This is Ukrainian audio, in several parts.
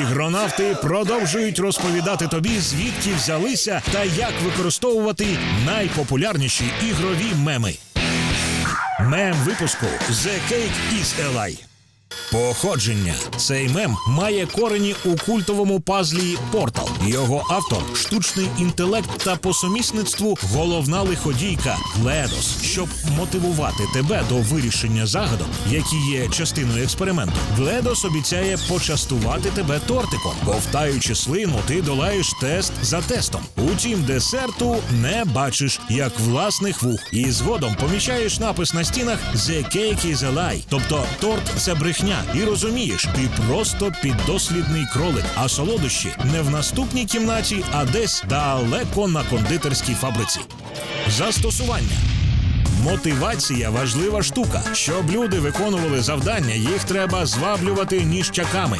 Ігронавти продовжують розповідати тобі, звідки взялися та як використовувати найпопулярніші ігрові меми. Мем випуску The Cake is a Lie. Походження. Цей мем має корені у культовому пазлі Портал. Його автор штучний інтелект та по сумісництву головна лиходійка Гледос. Щоб мотивувати тебе до вирішення загадок, які є частиною експерименту. Гледос обіцяє почастувати тебе тортиком. Ковтаючи слину, ти долаєш тест за тестом. Утім, десерту не бачиш як власних вух. І згодом помічаєш напис на стінах «The cake is a lie», тобто торт це брехня. І розумієш, ти просто піддослідний кролик, а солодощі не в наступній кімнаті, а десь далеко на кондитерській фабриці. Застосування. Мотивація важлива штука. Щоб люди виконували завдання, їх треба зваблювати ніжчаками.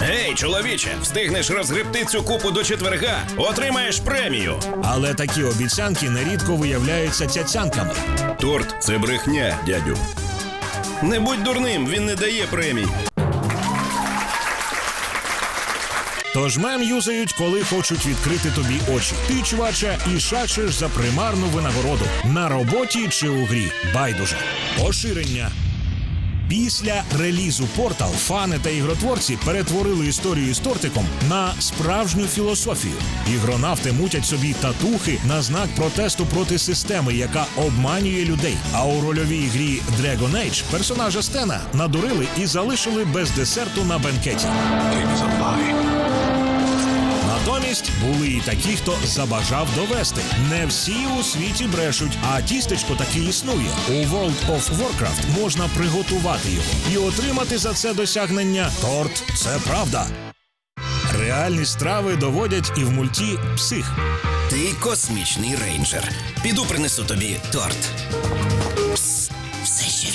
Гей, чоловіче, встигнеш розгребти цю купу до четверга, отримаєш премію. Але такі обіцянки нерідко виявляються цяцянками. Торт це брехня, дядю. Не будь дурним, він не дає премій. Тож мем юзають, коли хочуть відкрити тобі очі. Ти, чуваче, і шачеш за примарну винагороду на роботі чи у грі. Байдуже. Поширення. Після релізу Портал фани та ігротворці перетворили історію з тортиком на справжню філософію. Ігронавти мутять собі татухи на знак протесту проти системи, яка обманює людей. А у рольовій грі Dragon Age персонажа Стена надурили і залишили без десерту на бенкеті. Натомість були і такі, хто забажав довести. Не всі у світі брешуть, а тістечко таки існує. У World of Warcraft можна приготувати його і отримати за це досягнення торт. Це правда. Реальні страви доводять і в мульті псих. Ти космічний рейнджер. Піду принесу тобі торт.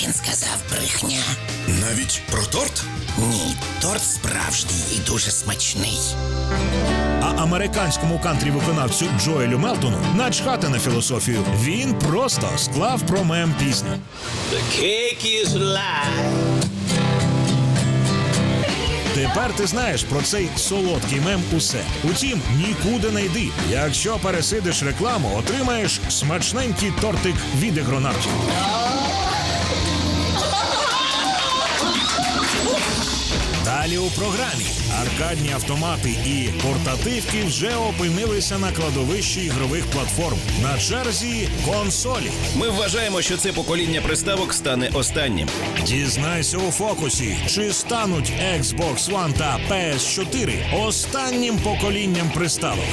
Він сказав, брехня. Навіть про торт? Ні, торт справжній і дуже смачний. А американському кантрі виконавцю Джоелю Мелтону начхати на філософію. Він просто склав про мем пісню. The cake is live. Тепер ти знаєш про цей солодкий мем усе. Утім, нікуди не йди. Якщо пересидиш рекламу, отримаєш смачненький тортик від ігронавтів. Далі у програмі аркадні автомати і портативки вже опинилися на кладовищі ігрових платформ. На черзі консолі. Ми вважаємо, що це покоління приставок стане останнім. Дізнайся у фокусі, чи стануть Xbox One та PS4 останнім поколінням приставок.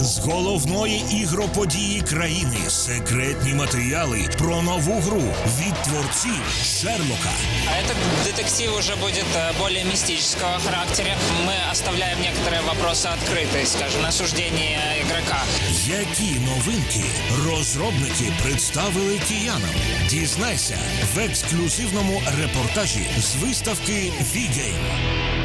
З головної ігроподії країни секретні матеріали про нову гру від творців Шерлока. А этот детектив уже будет э, более мистического характера. Мы оставляем некоторые вопросы открытой, скажем, на суждение игрока. Які новинки розробники представили киянам? Дізнайся в ексклюзивному репортажі з виставки V-Game.